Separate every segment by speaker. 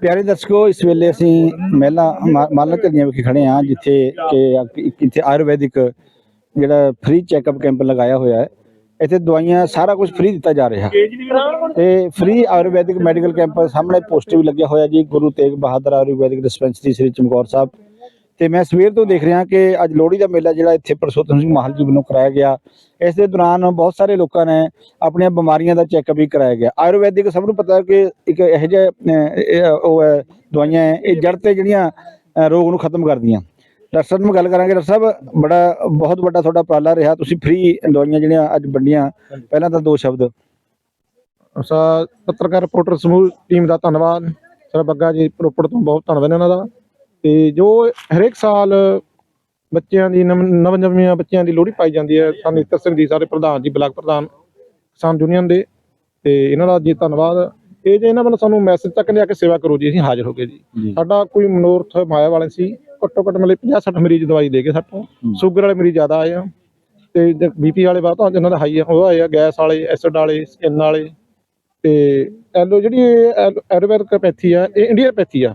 Speaker 1: ਪਿਆਰੇ ਦਰਸ਼ਕੋ, ਇਸ ਵੇਲੇ ਅਸੀਂ ਮਹਿਲਾ ਮਾਲਕ ਝੱਲੀਆਂ ਵਿਖੇ ਖੜੇ ਹਾਂ, ਜਿੱਥੇ ਕਿ ਇੱਥੇ ਆਯੁਰਵੈਦਿਕ ਜਿਹੜਾ ਫ੍ਰੀ ਚੈੱਕਅਪ ਕੈਂਪ ਲਗਾਇਆ ਹੋਇਆ ਹੈ। ਇੱਥੇ ਦਵਾਈਆਂ ਸਾਰਾ ਕੁਝ ਫ੍ਰੀ ਦਿੱਤਾ ਜਾ ਰਿਹਾ। ਤੇ ਫ੍ਰੀ ਆਯੁਰਵੈਦਿਕ ਮੈਡੀਕਲ ਕੈਂਪ ਸਾਹਮਣੇ ਪੋਸਟਰ ਵੀ ਲੱਗਿਆ ਹੋਇਆ ਜੀ। ਗੁਰੂ ਤੇਗ ਬਹਾਦਰ ਆਯੁਰਵੈਦਿਕ ਡਿਸਪੈਂਸਰੀ ਸ੍ਰੀ ਚਮਕੌਰ ਸਾਹਿਬ। ਤੇ ਮੈਂ ਸਵੇਰ ਤੋਂ ਦੇਖ ਰਿਹਾ ਕਿ ਅੱਜ ਲੋਹੜੀ ਦਾ ਮੇਲਾ ਜਿਹੜਾ ਇੱਥੇ ਪਰਸੋਤਮ ਸਿੰਘ ਮਾਹਲ ਜੀ ਵੱਲੋਂ ਕਰਾਇਆ ਗਿਆ। ਇਸ ਦੇ ਦੌਰਾਨ ਬਹੁਤ ਸਾਰੇ ਲੋਕਾਂ ਨੇ ਆਪਣੀਆਂ ਬਿਮਾਰੀਆਂ ਦਾ ਚੈੱਕਅਪ ਵੀ ਕਰਾਇਆ ਗਿਆ। ਆਯੁਰਵੈਦਿਕ ਸਭ ਨੂੰ ਪਤਾ ਕਿ ਇੱਕ ਇਹੋ ਜਿਹਾ ਉਹ ਹੈ ਦਵਾਈਆਂ ਹੈ ਇਹ ਜੜ ਤੇ ਜਿਹੜੀਆਂ ਰੋਗ ਨੂੰ ਖਤਮ ਕਰਦੀਆਂ। ਡਾਕਟਰ ਸਾਹਿਬ ਨਾਲ ਗੱਲ ਕਰਾਂਗੇ ਡਾਕਟਰ ਸਾਹਿਬ ਬੜਾ ਬਹੁਤ ਵੱਡਾ ਤੁਹਾਡਾ ਉਪਰਾਲਾ ਰਿਹਾ। ਤੁਸੀਂ ਫ੍ਰੀ ਦਵਾਈਆਂ ਜਿਹੜੀਆਂ ਅੱਜ ਵੰਡੀਆਂ। ਪਹਿਲਾਂ ਤਾਂ ਦੋ ਸ਼ਬਦ।
Speaker 2: ਸਾ ਪੱਤਰਕਾਰ ਰਿਪੋਰਟਰ ਸਮੂਹ ਟੀਮ ਦਾ ਧੰਨਵਾਦ। ਸਰ ਬੱਗਾ ਜੀ ਰੋਪੜ ਤੋਂ ਬਹੁਤ ਧੰਨਵਾਦ ਇਹਨਾਂ ਦਾ। ਤੇ ਜੋ ਹਰੇਕ ਸਾਲ ਬੱਚਿਆਂ ਦੀ ਨਵ ਨਵ ਨਵੀਆਂ ਬੱਚਿਆਂ ਦੀ ਲੋਹੜੀ ਪਾਈ ਜਾਂਦੀ ਹੈ ਸਾਨੂੰ ਨਿੱਤਰ ਸਿੰਘ ਜੀ ਸਾਰੇ ਪ੍ਰਧਾਨ ਜੀ ਬਲਾਕ ਪ੍ਰਧਾਨ ਕਿਸਾਨ ਯੂਨੀਅਨ ਦੇ ਤੇ ਇਹਨਾਂ ਦਾ ਜੀ ਧੰਨਵਾਦ। ਇਹ ਜੇ ਇਹਨਾਂ ਵੱਲੋਂ ਸਾਨੂੰ ਮੈਸੇਜ ਤੱਕ ਲਿਆ ਕੇ ਸੇਵਾ ਕਰੋ ਜੀ ਅਸੀਂ ਹਾਜ਼ਰ ਹੋ ਗਏ ਜੀ। ਸਾਡਾ ਕੋਈ ਮਨੋਰਥ ਮਾਇਆ ਵਾਲੇ ਸੀ ਘੱਟੋ ਘੱਟ ਮਤਲਬ 50 60 ਮਰੀਜ਼ ਦਵਾਈ ਦੇ ਗਏ ਸਾਤੋਂ ਸ਼ੂਗਰ ਵਾਲੇ ਮਰੀਜ਼ ਜ਼ਿਆਦਾ ਆਏ ਆ ਤੇ ਬੀਪੀ ਵਾਲੇ ਬਾਤ ਜਿਹਨਾਂ ਦਾ ਹਾਈ ਆ ਉਹ ਆਏ ਆ ਗੈਸ ਵਾਲੇ ਐਸਿਡ ਵਾਲੇ ਸਕਿਨ ਵਾਲੇ ਤੇ ਐਲੋ ਜਿਹੜੀ ਆਯੁਰਵੈਦਿਕ ਪੈਥੀ ਆ ਇਹ ਇੰਡੀਅਨ ਪੈਥੀ ਆ।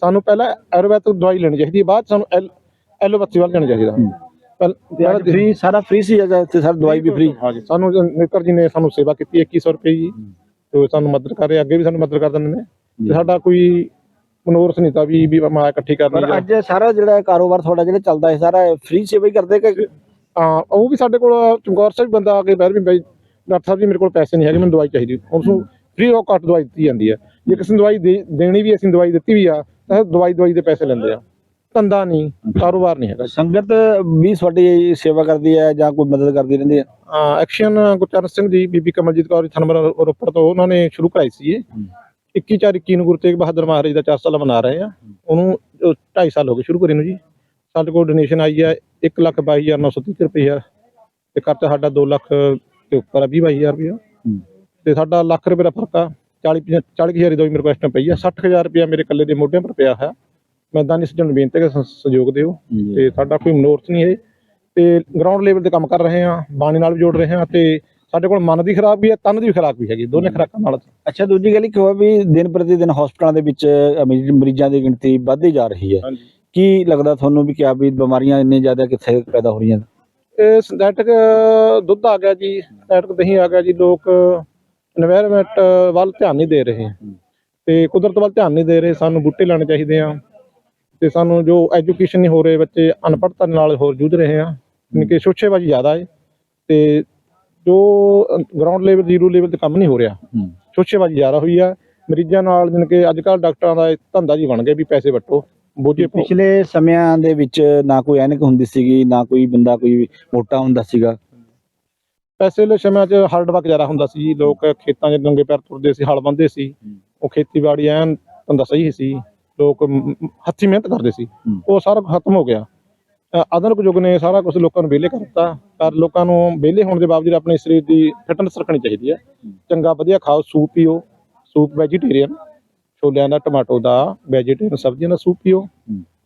Speaker 2: ਸਾਨੂੰ ਪਹਿਲਾਂ ਆਯੁਰਵੈਦਿਕ ਦਵਾਈ ਲੈਣੀ ਚਾਹੀਦੀ ਹੈ ਬਾਅਦ ਸਾਨੂੰ ਐਲ- ਐਲੋਪੈਥੀ ਵੱਲ ਜਾਣਾ ਚਾਹੀਦਾ। ਪਹਿਲ
Speaker 1: ਫ੍ਰੀ ਸਾਰਾ ਫ੍ਰੀ ਸੀ ਅੱਜ ਇੱਥੇ ਸਰ ਦਵਾਈ ਵੀ ਫ੍ਰੀ
Speaker 2: ਹਾਂਜੀ। ਸਾਨੂੰ ਨੇਤਰ ਜੀ ਨੇ ਸਾਨੂੰ ਸੇਵਾ ਕੀਤੀ 2100 ਰੁਪਏ ਜੀ। ਤੇ ਸਾਨੂੰ ਮਦਦ ਕਰ ਰਹੇ ਅੱਗੇ ਵੀ ਸਾਨੂੰ ਮਦਦ ਕਰ ਦਿੰਦੇ ਨੇ। ਤੇ ਸਾਡਾ ਕੋਈ ਮਨੋਰਥ ਨਹੀਂ ਤਾਂ ਵੀ ਵੀ ਮਾਇਆ ਇਕੱਠੀ ਕਰਨੀ
Speaker 1: ਪਰ ਅੱਜ ਸਾਰਾ ਜਿਹੜਾ ਕਾਰੋਬਾਰ ਤੁਹਾਡਾ ਜਿਹੜਾ ਚੱਲਦਾ ਹੈ ਸਾਰਾ ਫ੍ਰੀ ਸੇਵਾ ਹੀ ਕਰਦੇ ਕਿ
Speaker 2: ਉਹ ਵੀ ਸਾਡੇ ਕੋਲ ਚਮਕੌਰ ਸਾਹਿਬ ਬੰਦਾ ਆ ਕੇ ਬਹਿਰ ਵੀ ਡਾਕਟਰ ਸਾਹਿਬ ਜੀ ਮੇਰੇ ਕੋਲ ਪੈਸੇ ਨਹੀਂ ਹੈਗੇ ਮੈਨੂੰ ਦਵਾਈ ਚਾਹੀਦੀ। ਉਸ ਨੂੰ ਫ੍ਰੀ ਆਫ ਕਾਸਟ ਦਵਾਈ ਦਿੱਤੀ ਜਾਂਦੀ ਹੈ। ਜੇ ਕਿਸੇ ਨੂੰ ਦਵਾਈ ਦੇਣੀ ਵੀ ਅਸੀਂ ਦਵਾਈ ਦਿੱਤੀ ਵੀ ਆ ਤਾਂ ਦਵਾਈ ਦਵਾਈ ਦੇ ਪੈਸੇ ਲੈਂਦੇ ਆ। ਧੰਦਾ ਨਹੀਂ ਕਾਰੋਬਾਰ ਨਹੀਂ ਹੈਗਾ।
Speaker 1: ਸੰਗਤ ਵੀ ਤੁਹਾਡੀ ਸੇਵਾ ਕਰਦੀ ਹੈ ਜਾਂ ਕੋਈ ਮਦਦ ਕਰਦੀ ਰਹਿੰਦੀ ਹੈ?
Speaker 2: ਐਕਸ਼ਨ ਗੁਰਚਰਨ ਸਿੰਘ ਜੀ ਬੀਬੀ ਕਮਲਜੀਤ ਕੌਰ ਥਨਮਰ ਰੋਪੜ ਤੋਂ ਉਹਨਾਂ ਨੇ ਸ਼ੁਰੂ ਕਰਾਈ ਸੀ ਇਹ। 21 ਚਾਰ 21 ਨੂੰ ਗੁਰੂ ਤੇਗ ਬਹਾਦਰ ਮਹਾਰਾਜ ਦਾ 4 ਸਾਲ ਮਨਾ ਰਹੇ ਆ। ਉਹਨੂੰ 2.5 ਸਾਲ ਹੋ ਗਏ ਸ਼ੁਰੂ ਕਰੀ ਨੂੰ ਜੀ। ਸਾਡੇ ਕੋਲ ਡੋਨੇਸ਼ਨ ਆਈ ਹੈ 122930 ਰੁਪਏ ਤੇ ਖਰਚਾ ਸਾਡਾ 2 ਲੱਖ ਦੇ ਉੱਪਰ ਆ 20 22000 ਰੁਪਏ ਤੇ ਸਾਡਾ ਲੱਖ ਰੁਪਏ ਦਾ ਫ਼ਰਕ ਆ 40 40 ਹਜ਼ਾਰ ਦੀ ਦੋ ਮੇਰੀ ਰਿਕੁਐਸਟ ਪਈ ਆ। 60000 ਰੁਪਏ ਮੇਰੇ ਇਕੱਲੇ ਦੇ ਮੋਢਿਆਂ ਪਰ ਪਿਆ ਹੋਇਆ। ਮੈਂ ਦਾਨੀ ਸੱਜਣ ਨੂੰ ਬੇਨਤੀ ਹੈ ਕਿ ਸ- ਸਹਿਯੋਗ ਦਿਓ। ਤੇ ਸਾਡਾ ਕੋਈ ਮਨੋਰਥ ਨਹੀਂ ਹੈ। ਤੇ ਗਰਾਊਂਡ ਲੈਵਲ ਤੇ ਕੰਮ ਕਰ ਰਹੇ ਹਾਂ ਬਾਣੀ ਨਾਲ ਵੀ ਜੋੜ ਰਹੇ ਹਾਂ ਤੇ ਸਾਡੇ ਕੋਲ ਮਨ ਦੀ ਖਰਾਕ ਵੀ ਹੈ ਤਨ ਦੀ ਵੀ ਖਰਾਕ ਵੀ ਹੈਗੀ ਦੋਨੇ ਖਰਾਕਾਂ ਨਾਲ।
Speaker 1: ਅੱਛਾ ਦੂਜੀ ਗੱਲ ਇੱਕ ਹੋਇਆ ਵੀ ਦਿਨ ਪ੍ਰਤੀ ਦਿਨ ਹਸਪਤਾਲਾਂ ਦੇ ਵਿੱਚ ਮਰੀਜ਼ਾਂ ਦੀ ਗਿਣਤੀ ਵੱਧਦੀ ਜਾ ਰਹੀ ਹੈ। ਕੀ ਲੱਗਦਾ ਤੁਹਾਨੂੰ ਵੀ ਕਿਆ ਵੀ ਬਿਮਾਰੀਆਂ ਇੰਨੀ ਜ਼ਿਆਦਾ ਕਿੱਥੇ ਪੈਦਾ ਹੋ ਰਹੀਆਂ?
Speaker 2: ਤੇ ਸਿੰਥੈਟਿਕ ਦੁੱਧ ਆ ਗਿਆ ਜੀ ਸਿੰਥੈਟਿਕ ਦਹੀਂ ਆ ਗਿਆ ਜੀ ਲੋਕ এনवायरमेंट ਵੱਲ ਧਿਆਨ ਨਹੀਂ ਦੇ ਰਹੇ। ਤੇ ਕੁਦਰਤ ਵੱਲ ਧਿਆਨ ਨਹੀਂ ਦੇ ਰਹੇ ਸਾਨੂੰ ਬੂਟੇ ਲਾਣੇ ਚਾਹੀਦੇ ਆ। ਤੇ ਸਾਨੂੰ ਜੋ ਐਜੂਕੇਸ਼ਨ ਨਹੀਂ ਹੋ ਰਹੇ ਬੱਚੇ ਅਨਪੜ੍ਹਤਾ ਨਾਲ ਹੋਰ ਜੂਝ ਰਹੇ ਆ। ਕਿ ਸੁੱਛੇਬਾਜੀ ਜ਼ਿਆਦਾ ਹੈ ਤੇ ਜੋ ਗਰਾਊਂਡ ਲੈਵਲ ਜ਼ੀਰੋ ਲੈਵਲ ਤੇ ਕੰਮ ਨਹੀਂ ਹੋ ਰਿਹਾ। ਸੁੱਛੇਬਾਜੀ ਜ਼ਿਆਦਾ ਹੋਈ ਆ। ਮਰੀਜ਼ਾਂ ਨਾਲ ਜਨ ਕਿ ਅੱਜ ਕੱਲ ਡਾਕਟਰਾਂ ਦਾ ਧੰਦਾ ਜੀ ਬਣ ਗਿਆ ਵੀ ਪੈਸੇ ਵੱਟੋ ਬੋਝੇ ਪਾਓ।
Speaker 1: ਪਿਛਲੇ ਸਮਿਆਂ ਦੇ ਵਿੱਚ ਨਾ ਕੋਈ ਐਨਕ ਹੁੰਦੀ ਸੀਗੀ ਨਾ ਕੋਈ ਬੰਦਾ ਕੋਈ ਮੋਟਾ ਹੁੰਦਾ ਸੀਗਾ।
Speaker 2: ਪੈਸੇ ਦੇ ਸਮਿਆਂ 'ਚ ਹਾਰਡ ਵਰਕ ਜ਼ਿਆਦਾ ਹੁੰਦਾ ਸੀ ਜੀ। ਲੋਕ ਖੇਤਾਂ 'ਚ ਨੰਗੇ ਪੈਰ ਤੁਰਦੇ ਸੀ ਹਲ ਬੰਨ੍ਹਦੇ ਸੀ। ਉਹ ਖੇਤੀਬਾੜੀ ਐਨ ਧੰਦਾ ਸਹੀ ਸੀ। ਲੋਕ ਹੱਥੀਂ ਮਿਹਨਤ ਕਰਦੇ ਸੀ। ਉਹ ਸਾਰਾ ਖਤਮ ਹੋ ਗਿਆ। ਆਧੁਨਿਕ ਯੁੱਗ ਨੇ ਸਾਰਾ ਕੁਝ ਲੋਕਾਂ ਨੂੰ ਵਿਹਲੇ ਕਰ ਦਿੱਤਾ। ਪਰ ਲੋਕਾਂ ਨੂੰ ਵਿਹਲੇ ਹੋਣ ਦੇ ਬਾਵਜੂਦ ਆਪਣੇ ਸਰੀਰ ਦੀ ਫਿਟਨੈਸ ਰੱਖਣੀ ਚਾਹੀਦੀ ਹੈ। ਚੰਗਾ ਵਧੀਆ ਖਾਓ ਸੂਪ ਪੀਓ। Soup vegetarian. ਛੋਲਿਆਂ ਦਾ ਟਮਾਟੋ ਦਾ ਵੈਜੀਟੇਰੀਅਨ ਸਬਜ਼ੀਆਂ ਦਾ ਸੂਪ ਪੀਓ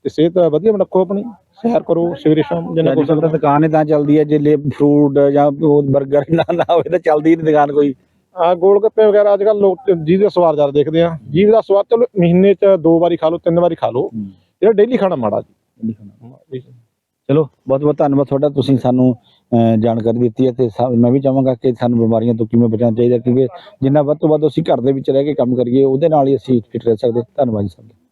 Speaker 2: ਤੇ ਸਿਹਤ ਵਧੀਆ ਰੱਖੋ ਆਪਣੀ ਸੈਰ ਕਰੋ ਸਵੇਰੇ ਸ਼ਾਮ ਜਿੰਨਾ
Speaker 1: ਅੱਜ
Speaker 2: ਕੁ
Speaker 1: ਕੱਲ੍ਹ ਤਾਂ
Speaker 2: ਸਕਦਾ
Speaker 1: ਦੁਕਾਨ ਤਾਂ ਚੱਲਦੀ ਹੈ ਜੇ ਲੇ ਫਰੂਟ ਜਾਂ 버ਗਰ ਨਾ ਨਾ ਹੋਵੇ ਤਾਂ ਚੱਲਦੀ ਨਹੀਂ ਦੁਕਾਨ ਕੋਈ।
Speaker 2: ਆ ਗੋਲ ਗੱਪੇ ਵਗੈਰਾ ਅੱਜ ਕੱਲ ਲੋਕ ਜੀਭ ਦਾ ਸਵਾਦ ਜ਼ਿਆਦਾ ਦੇਖਦੇ ਆ। ਜੀਭ ਦਾ ਸਵਾਦ ਚਲੋ ਮਹੀਨੇ 'ਚ ਦੋ ਵਾਰੀ ਖਾ ਲਓ ਤਿੰਨ ਵਾਰੀ ਖਾ ਲਓ। ਜਿਹੜਾ ਡੇਲੀ ਖਾਣਾ ਮਾੜਾ ਜੀ।
Speaker 1: ਚਲੋ ਬਹੁਤ ਬਹੁਤ ਧੰਨਵਾਦ ਤੁਹਾਡਾ। ਤੁਸੀਂ ਸਾਨੂੰ ਜਾਣਕਾਰੀ ਦਿੱਤੀ ਹੈ ਤੇ ਸਾ- ਮੈਂ ਵੀ ਚਾਹਾਂਗਾ ਕਿ ਸਾਨੂੰ ਬਿਮਾਰੀਆਂ ਤੋਂ ਕਿਵੇਂ ਬਚਣਾ ਚਾਹੀਦਾ, ਕਿਉਂਕਿ ਜਿੰਨਾ ਵੱਧ ਤੋਂ ਵੱਧ ਅਸੀਂ ਘਰ ਦੇ ਵਿੱਚ ਰਹਿ ਕੇ ਕੰਮ ਕਰੀਏ, ਉਹਦੇ ਨਾਲ ਹੀ ਅਸੀਂ ਫਿਟ ਰਹਿ ਸਕਦੇ। ਧੰਨਵਾਦ ਜੀ ਸਭ ਦਾ।